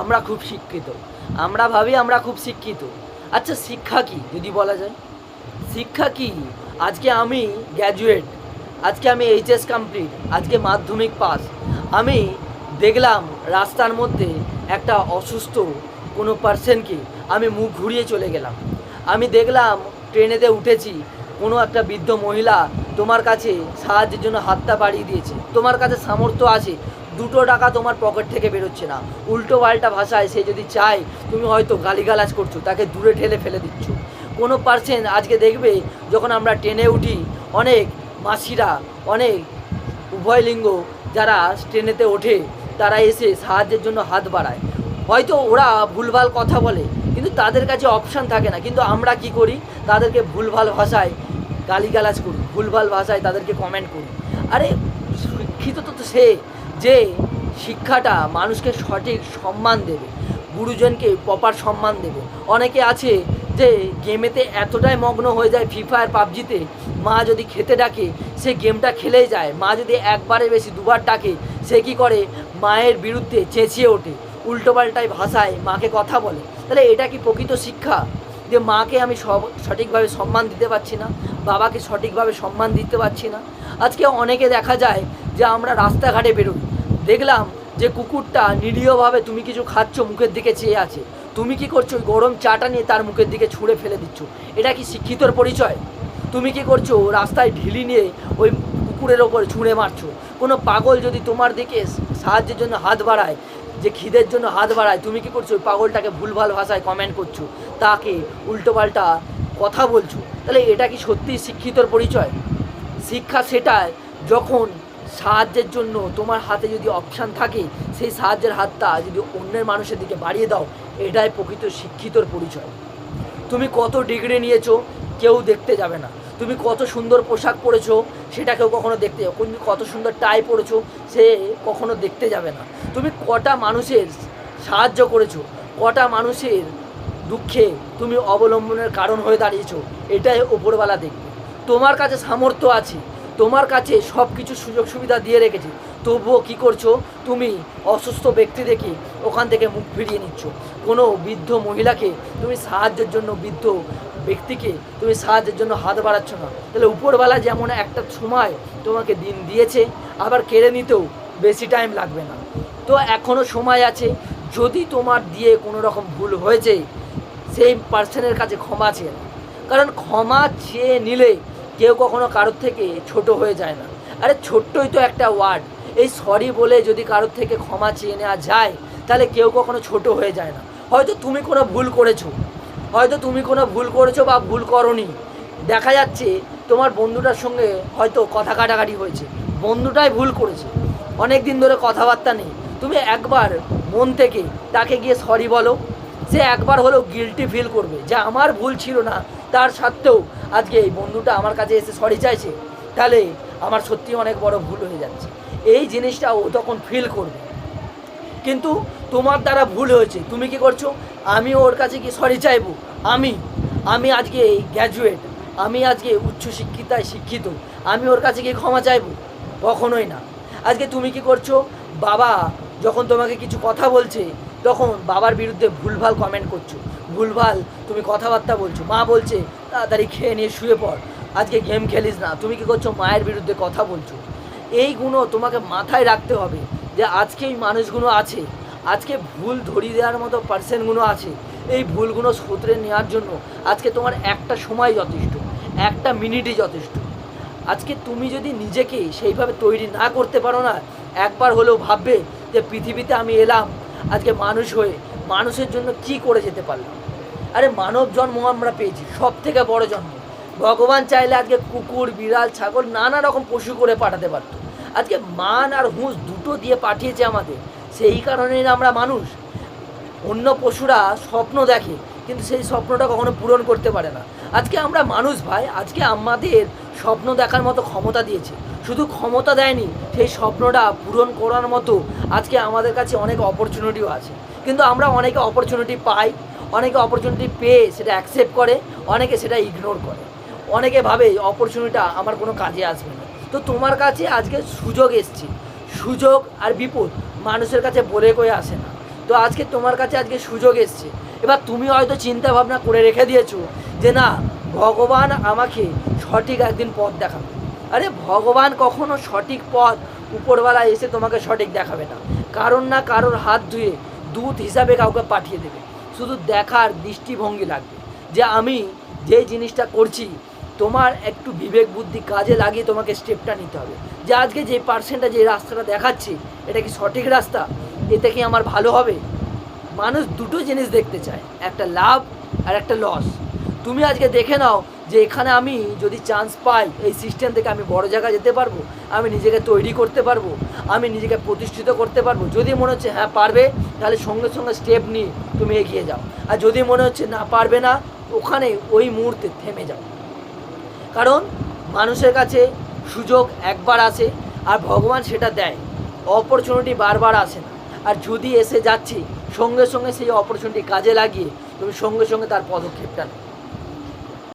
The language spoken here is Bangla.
আমরা খুব শিক্ষিত। আমরা ভাবি আমরা খুব শিক্ষিত। আচ্ছা শিক্ষা কি? যদি বলা যায়। শিক্ষা কি? আজকে আমি গ্র্যাজুয়েট আজকে আমি এইচএস কমপ্লিট আজকে মাধ্যমিক পাস আমি দেখলাম রাস্তার মধ্যে একটা অসুস্থ কোনো পার্সনকে আমি মুখ ঘুরিয়ে চলে গেলাম। আমি দেখলাম ট্রেনেতে উঠেছি, কোনো একটা বৃদ্ধ মহিলা তোমার কাছে সাহায্যের জন্য হাতটা বাড়িয়ে দিয়েছে। তোমার কাছে সামর্থ্য আছে দুটো টাকা তোমার পকেট থেকে বেরোচ্ছে না। উল্টো পাল্টা ভাষায় সে যদি চায়, তুমি হয়তো গালিগালাজ করছ, তাকে দূরে ঠেলে ফেলে দিচ্ছ। কোনো পার্সেন আজকে দেখবে, যখন আমরা ট্রেনে উঠি, অনেক মাসিরা, অনেক উভয় লিঙ্গ যারা ট্রেনেতে ওঠে, তারা এসে সাহায্যের জন্য হাত বাড়ায়। হয়তো ওরা ভুলভাল কথা বলে, কিন্তু তাদের কাছে অপশান থাকে না। কিন্তু আমরা কি করি? তাদেরকে ভুলভাল ভাষায় গালিগালাজ করি, ভুলভাল ভাষায় তাদেরকে কমেন্ট করি। আরে শিক্ষিত তো সে। যে শিক্ষাটা মানুষকে সঠিক সম্মান দেবে, গুরুজনকে প্রপার সম্মান দেবে। অনেকে আছে যে গেমেতে এতটাই মগ্ন হয়ে যায় ফ্রি ফায়ার পাবজিতে, মা যদি খেতে ডাকে, সে গেমটা খেলেই যায়। মা যদি একবারে বেশি দুবার ডাকে, সে কি করে? মায়ের বিরুদ্ধে চেঁচিয়ে ওঠে উল্টোপাল্টায় ভাষায় মাকে কথা বলে। তাহলে এটা কি প্রকৃত শিক্ষা? যে মাকে আমি সব, সঠিকভাবে সম্মান দিতে পারছি না, বাবাকে সঠিকভাবে সম্মান দিতে পারছি না। আজকে অনেকে দেখা যায় যে আমরা রাস্তাঘাটে বেরোই দেখলাম যে কুকুরটা নিরীহভাবে তুমি কিছু খাচ্ছ, মুখের দিকে চেয়ে আছে। তুমি কি করছ? ওই গরম চাটা নিয়ে তার মুখের দিকে ছুঁড়ে ফেলে দিচ্ছ। এটা কি শিক্ষিতর পরিচয়? তুমি কি করছ? রাস্তায় ঢিলি নিয়ে ওই কুকুরের ওপর ছুঁড়ে মারছো। কোনো পাগল যদি তোমার দিকে সাহায্যের জন্য হাত বাড়ায়, যে খিদের জন্য হাত বাড়ায়, তুমি কি করছ? ওই পাগলটাকে ভুলভাল ভাষায় কমেন্ট করছ। তাকে উল্টোপাল্টা কথা বলছো। তাহলে এটা কি সত্যিই শিক্ষিতর পরিচয়? শিক্ষা সেটাই যখন সাহায্যের জন্য তোমার হাতে যদি অপশান থাকে, সেই সাহায্যের হাতটা যদি অন্যের মানুষের দিকে বাড়িয়ে দাও, এটাই প্রকৃত শিক্ষিতর পরিচয়। তুমি কত ডিগ্রি নিয়েছো, কেউ দেখতে যাবে না। তুমি কত সুন্দর পোশাক পরেছো, সেটা কেউ কখনো দেখতে যাবে তুমি কত সুন্দর টাই পরেছো, সে কখনো দেখতে যাবে না। তুমি কটা মানুষের সাহায্য করেছ, কটা মানুষের দুঃখে তুমি অবলম্বনের কারণ হয়ে দাঁড়িয়েছো, এটাই ওপরওয়ালা দেখবে। তোমার কাছে সামর্থ্য আছে তোমার কাছে সব কিছু সুযোগ সুবিধা দিয়ে রেখেছে। তবুও কি করছ? তুমি অসুস্থ ব্যক্তি দেখে ওখান থেকে মুখ ফিরিয়ে নিচ্ছ। কোনো বৃদ্ধ মহিলাকে তুমি সাহায্যের জন্য, বৃদ্ধ ব্যক্তিকে তুমি সাহায্যের জন্য হাত বাড়াচ্ছ না। তাহলে উপরবেলা যেমন একটা সময় তোমাকে দিন দিয়েছে, আবার কেড়ে নিতেও বেশি টাইম লাগবে না। তো এখনও সময় আছে, যদি তোমার দিয়ে কোনো রকম ভুল হয়েছে সেই পার্সনের কাছে ক্ষমা চেয়ে কারণ ক্ষমা চেয়ে নিলে কেউ কখনো কারোর থেকে ছোট হয়ে যায় না। আরে ছোট্টই তো একটা ওয়ার্ড এই সরি বলে যদি কারোর থেকে ক্ষমা চেয়ে নেওয়া যায়, তাহলে কেউ কখনো ছোট হয়ে যায় না। হয়তো তুমি কোনো ভুল করেছ। হয়তো তুমি কোনো ভুল করেছ বা ভুল করনি। দেখা যাচ্ছে তোমার বন্ধুটার সঙ্গে হয়তো কথা কাটাকাটি হয়েছে। বন্ধুটাই ভুল করেছে। অনেক দিন ধরে কথাবার্তা নেই। তুমি একবার মন থেকে তাকে গিয়ে সরি বলো। সে একবার হলেও গিলটি ফিল করবে যে আমার ভুল ছিল না। তার সত্ত্বেও আজকে এই বন্ধুটা আমার কাছে এসে সরি চাইছে, তাহলে আমার সত্যি অনেক বড় ভুল হয়ে যাচ্ছে। এই জিনিসটা ও তখন ফিল করবে। কিন্তু তোমার দ্বারা ভুল হয়েছে, তুমি কি করছ? আমি ওর কাছে কি সরি চাইব? আমি আমি আজকে এই গ্র্যাজুয়েট আমি আজকে উচ্চ শিক্ষিতায় শিক্ষিত, আমি ওর কাছে গিয়ে ক্ষমা চাইব? কখনোই না। আজকে তুমি কি করছ? বাবা যখন তোমাকে কিছু কথা বলছে তখন বাবার বিরুদ্ধে ভুলভাল কমেন্ট করছ। ভুলভাল তুমি কথাবার্তা বলছো। মা বলছে, তাড়াতাড়ি খেয়ে নিয়ে শুয়ে পড়। আজকে গেম খেলিস না। তুমি কি করছ, মায়ের বিরুদ্ধে কথা বলছো? এইগুলো তোমাকে মাথায় রাখতে হবে যে আজকে এই মানুষগুলো আছে। আজকে ভুল ধরিয়ে দেওয়ার মতো পার্সেন্টগুলো আছে। এই ভুলগুলো শুধরে নেওয়ার জন্য আজকে তোমার একটা সময় যথেষ্ট, একটা মিনিটই যথেষ্ট। আজকে তুমি যদি নিজেকে সেইভাবে তৈরি না করতে পারো না, একবার হলেও ভাববে যে পৃথিবীতে আমি এলাম আজকে মানুষ হয়ে মানুষের জন্য কি করে যেতে পারলাম? আরে মানব জন্ম আমরা পেয়েছি সব থেকে বড় জন্ম। ভগবান চাইলে আজকে কুকুর, বিড়াল, ছাগল, নানা রকম পশু করে পাঠাতে পারত। আজকে মান আর হুঁস দুটো দিয়ে পাঠিয়েছে আমাদের, সেই কারণেই আমরা মানুষ। অন্য পশুরা স্বপ্ন দেখে কিন্তু সেই স্বপ্নটা কখনো পূরণ করতে পারে না। আজকে আমরা মানুষ ভাই, আজকে আমাদের স্বপ্ন দেখার মতো ক্ষমতা দিয়েছে। শুধু ক্ষমতা দেয়নি, সেই স্বপ্নটা পূরণ করার মতো আজকে আমাদের কাছে অনেক অপরচুনিটিও আছে। কিন্তু আমরা অনেকে অপরচুনিটি পাই, অনেকে অপরচুনিটি পেয়ে সেটা অ্যাকসেপ্ট করে, অনেকে সেটা ইগনোর করে। অনেকে ভাবে অপরচুনিটিটা আমার কোনো কাজে আসবে না। তো তোমার কাছে আজকে সুযোগ এসছে। সুযোগ আর বিপদ মানুষের কাছে বলে কয়ে আসে না। তো আজকে তোমার কাছে আজকে সুযোগ এসছে। এবার তুমি হয়তো চিন্তা ভাবনা করে রেখে দিয়েছ যে না, ভগবান আমাকে সঠিক একদিন পথ দেখাবে। আরে ভগবান কখনো সঠিক পথ উপরওয়ালা এসে তোমাকে সঠিক দেখাবে না। কারণ না কারোর হাত ধুয়ে দূত হিসাবে কাউকে পাঠিয়ে দেবে। শুধু দেখার দৃষ্টিভঙ্গি লাগবে যে আমি যে জিনিসটা করছি, তোমার একটু বিবেক বুদ্ধি কাজে লাগিয়ে তোমাকে স্টেপটা নিতে হবে। যে আজকে যে পার্সেন্টটা যে রাস্তাটা দেখাচ্ছি, এটা কি সঠিক রাস্তা? এতে কি আমার ভালো হবে? মানুষ দুটো জিনিস দেখতে চায়, একটা লাভ আর একটা লস তুমি আজকে দেখে নাও যে এখানে আমি যদি চান্স পাই, এই সিস্টেম থেকে আমি বড় জায়গায় যেতে পারব, আমি নিজেকে তৈরি করতে পারব, আমি নিজেকে প্রতিষ্ঠিত করতে পারব। যদি মনে হচ্ছে হ্যাঁ পারবে, তাহলে সঙ্গে সঙ্গে স্টেপ নিয়ে তুমি এগিয়ে যাও। আর যদি মনে হচ্ছে, না, পারবে না, ওখানে ওই মুহূর্তে থেমে যাও। কারণ মানুষের কাছে সুযোগ একবার আসে আর ভগবান সেটা দেয়। অপরচুনিটি বারবার আসে না। আর যদি এসে যাচ্ছে সঙ্গে সঙ্গে সেই অপরচুনিটি কাজে লাগিয়ে তুমি সঙ্গে সঙ্গে তার পদক্ষেপটা নাও।